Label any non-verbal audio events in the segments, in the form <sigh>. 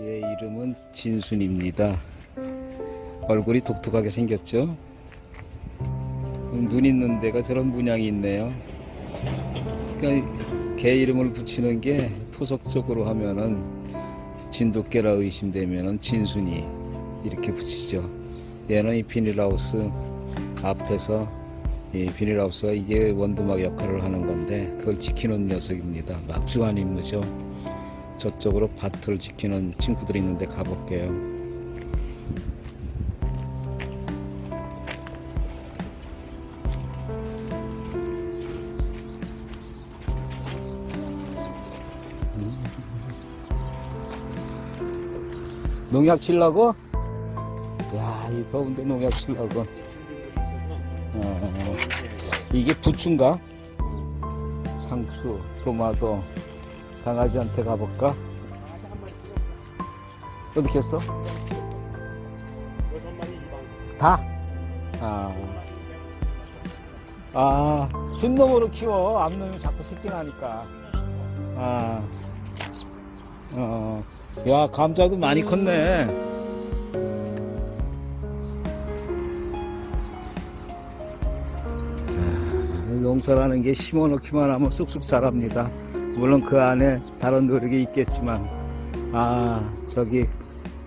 얘 이름은 진순입니다. 얼굴이 독특하게 생겼죠? 눈 있는 데가 저런 문양이 있네요. 그러니까 개 이름을 붙이는 게 토속적으로 하면은 진돗개라 의심되면은 진순이 이렇게 붙이죠. 얘는 이 비닐하우스 앞에서 이 비닐하우스가 이게 원두막 역할을 하는 건데 그걸 지키는 녀석입니다. 막중한 임무죠. 저쪽으로 밭을 지키는 친구들이 있는데 가볼게요. 농약 칠라고? 야, 이 더운데 농약 칠라고. 어, 이게 부추인가? 상추, 토마토. 강아지한테 가볼까? 어떻게 했어? 다? 아. 아, 순놈으로 키워. 암놈이 자꾸 새끼 나니까. 아. 어. 야, 감자도 많이 컸네. 아, 농사라는 게 심어놓기만 하면 쑥쑥 자랍니다. 물론 그 안에 다른 노력이 있겠지만, 아, 저기,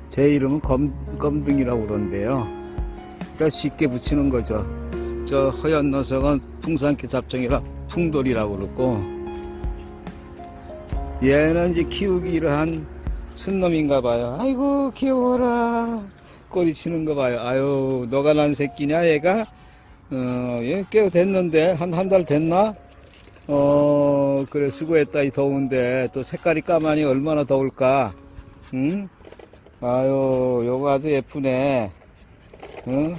제 이름은 검, 검등이라고 그러는데요. 그러니까 쉽게 붙이는 거죠. 저 허연 녀석은 풍산개 잡종이라 풍돌이라고 그러고, 얘는 이제 키우기를 한 순놈인가 봐요. 아이고, 귀여워라. 꼬리 치는 거 봐요. 아유, 너가 난 새끼냐, 얘가? 어, 얘꽤 됐는데, 한, 한 달 됐나? 어, 그래, 수고했다, 이 더운데. 또 색깔이 까마니 얼마나 더울까? 응? 아유, 요거 아주 예쁘네. 응?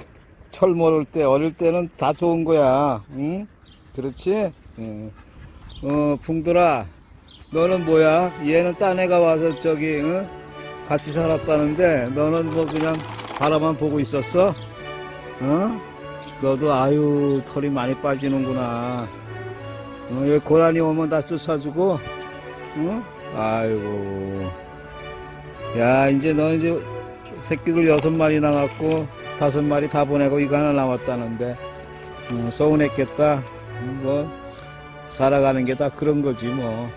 철 모를 때, 어릴 때는 다 좋은 거야. 응? 그렇지? 응. 어, 풍돌아. 너는 뭐야? 얘는 딴 애가 와서 저기, 응? 같이 살았다는데, 너는 뭐 그냥 바라만 보고 있었어? 어? 너도 아유, 털이 많이 빠지는구나. 어, 고라니 오면 다 쫓아주고, 응? 아이고. 야, 이제 너 이제 새끼들 여섯 마리 나왔고, 다섯 마리 다 보내고 이거 하나 남았다는데, 어, 서운했겠다. 음, 뭐, 살아가는 게 다 그런 거지, 뭐.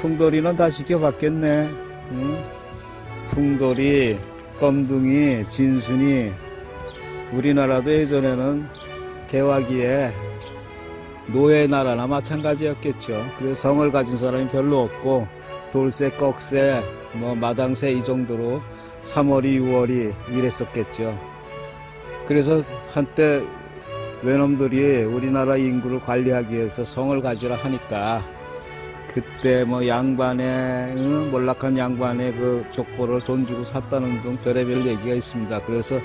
풍돌이는 다 지켜봤겠네. 응? 풍돌이, 껌둥이, 진순이, 우리나라도 예전에는 개화기에 노예 나라나 마찬가지였겠죠. 그래서 성을 가진 사람이 별로 없고 돌새, 꺽새, 뭐 마당새 이 정도로 3월이, 6월이 이랬었겠죠. 그래서 한때 외놈들이 우리나라 인구를 관리하기 위해서 성을 가지라 하니까 그때 뭐 양반의 응? 몰락한 양반의 그 족보를 돈 주고 샀다는 등 별의별 얘기가 있습니다. 그래서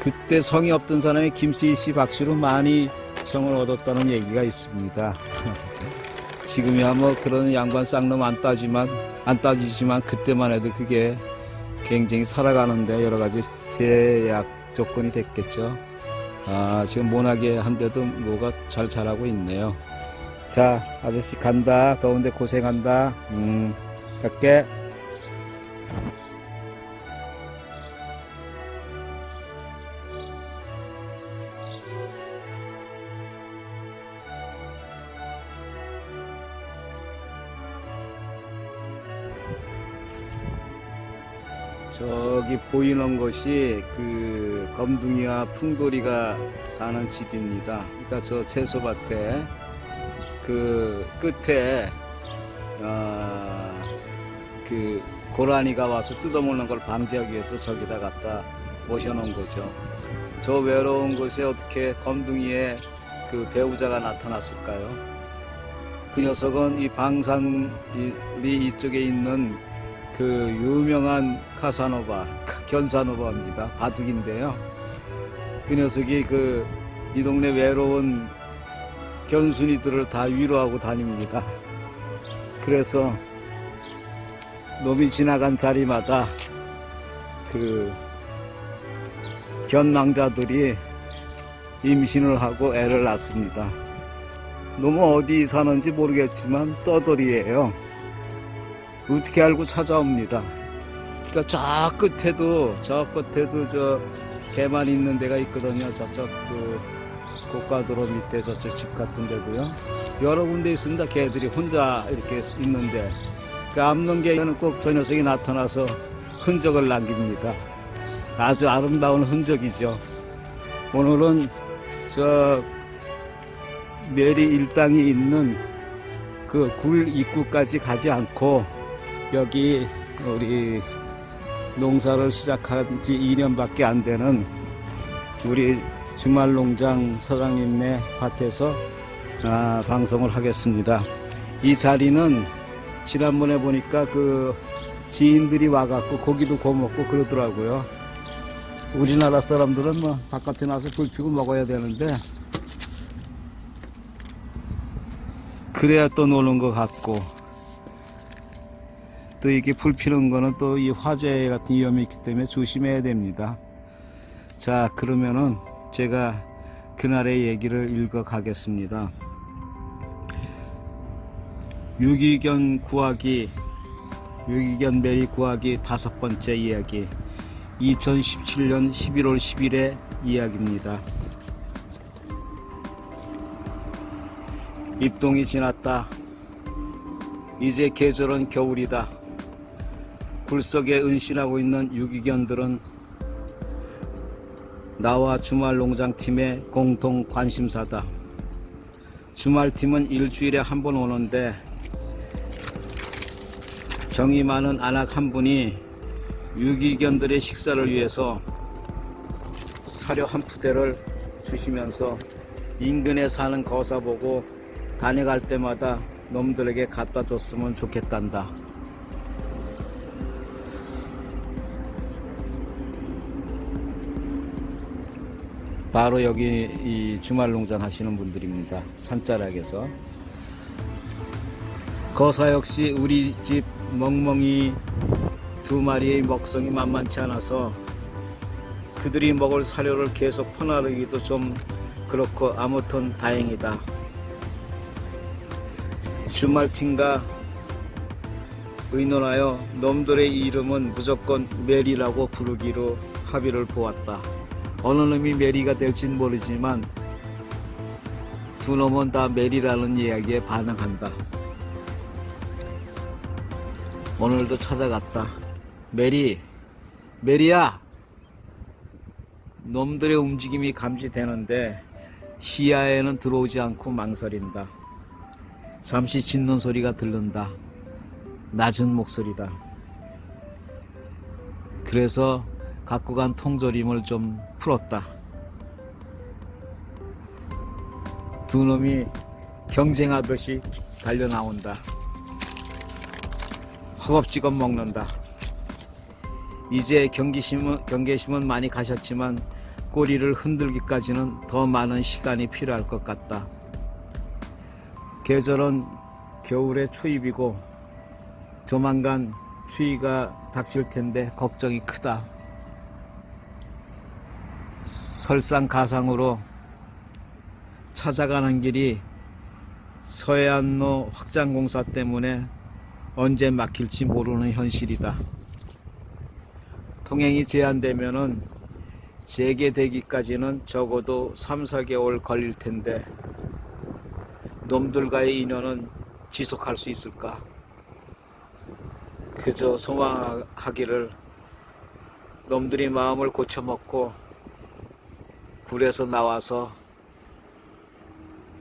그때 성이 없던 사람이 김씨 씨 박씨로 많이 성을 얻었다는 얘기가 있습니다. <laughs> 지금이야 뭐 그런 양반 쌍놈 안 따지만 안 따지지만 그때만 해도 그게 굉장히 살아가는데 여러 가지 제약 조건이 됐겠죠. 아 지금 모나게 한데도 뭐가 잘 자라고 있네요. 자 아저씨 간다 더운데 고생한다. 음 갈게. 저기 보이는 것이 그 검둥이와 풍돌이가 사는 집입니다. 그러니까 저 채소밭에 그 끝에 어, 그 고라니가 와서 뜯어먹는 걸 방지하기 위해서 저기다 갖다 모셔놓은 거죠. 저 외로운 곳에 어떻게 검둥이의 그 배우자가 나타났을까요? 그 녀석은 이 방산리 이쪽에 있는 그 유명한 카사노바, 견사노바입니다. 바둑인데요. 그 녀석이 그 이 동네 외로운 견순이들을 다 위로하고 다닙니다. 그래서 놈이 지나간 자리마다 그 견낭자들이 임신을 하고 애를 낳습니다. 놈은 어디 사는지 모르겠지만 떠돌이에요. 어떻게 알고 찾아옵니다. 그러니까 저 끝에도 저 끝에도 저 개만 있는 데가 있거든요. 저쪽 그 고가도로 밑에 저쪽 집 같은 데도요. 여러 군데 있습니다. 개들이 혼자 이렇게 있는데 그 암릉개에는 꼭 저 녀석이 나타나서 흔적을 남깁니다. 아주 아름다운 흔적이죠. 오늘은 저 메리 일당이 있는 그 굴 입구까지 가지 않고 여기 우리 농사를 시작한 지 2년밖에 안 되는 우리 주말 농장 사장님네 밭에서 아, 방송을 하겠습니다. 이 자리는 지난번에 보니까 그 지인들이 와갖고 고기도 구워 먹고 그러더라고요. 우리나라 사람들은 뭐 바깥에 나서 불 피고 먹어야 되는데 그래야 또 노는 것 같고 또 이게 불 피는 거는 또 이 화재 같은 위험이 있기 때문에 조심해야 됩니다. 자 그러면은 제가 그날의 얘기를 읽어 가겠습니다. 유기견 구하기 유기견 메리 구하기 다섯 번째 이야기 2017년 11월 10일의 이야기입니다. 입동이 지났다. 이제 계절은 겨울이다. 굴속에 은신하고 있는 유기견들은 나와 주말 농장팀의 공통 관심사다. 주말팀은 일주일에 한 번 오는데 정이 많은 아낙 한 분이 유기견들의 식사를 위해서 사료 한 푸대를 주시면서 인근에 사는 거사 보고 다녀갈 때마다 놈들에게 갖다 줬으면 좋겠단다. 바로 여기 이 주말 농장 하시는 분들입니다. 산자락에서. 거사 역시 우리 집 멍멍이 두 마리의 먹성이 만만치 않아서 그들이 먹을 사료를 계속 퍼나르기도 좀 그렇고 아무튼 다행이다. 주말팀과 의논하여 놈들의 이름은 무조건 메리라고 부르기로 합의를 보았다. 어느 놈이 메리가 될진 모르지만 두 놈은 다 메리라는 이야기에 반응한다. 오늘도 찾아갔다. 메리, 메리야! 놈들의 움직임이 감지되는데 시야에는 들어오지 않고 망설인다. 잠시 짖는 소리가 들른다. 낮은 목소리다. 그래서 갖고 간 통조림을 좀 풀었다. 두 놈이 경쟁하듯이 달려 나온다. 허겁지겁 먹는다. 이제 경계심은, 경계심은 많이 가셨지만 꼬리를 흔들기까지는 더 많은 시간이 필요할 것 같다. 계절은 겨울의 초입이고 조만간 추위가 닥칠 텐데 걱정이 크다. 설상가상으로 찾아가는 길이 서해안로 확장공사 때문에 언제 막힐지 모르는 현실이다. 통행이 제한되면은 재개되기까지는 적어도 3, 4개월 걸릴 텐데 놈들과의 인연은 지속할 수 있을까? 그저 소망하기를 놈들이 마음을 고쳐먹고 굴에서 나와서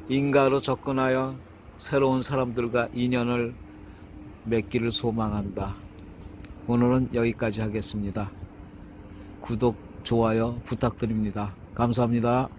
인가로 접근하여 새로운 사람들과 인연을 맺기를 소망한다. 오늘은 여기까지 하겠습니다. 구독, 좋아요 부탁드립니다. 감사합니다.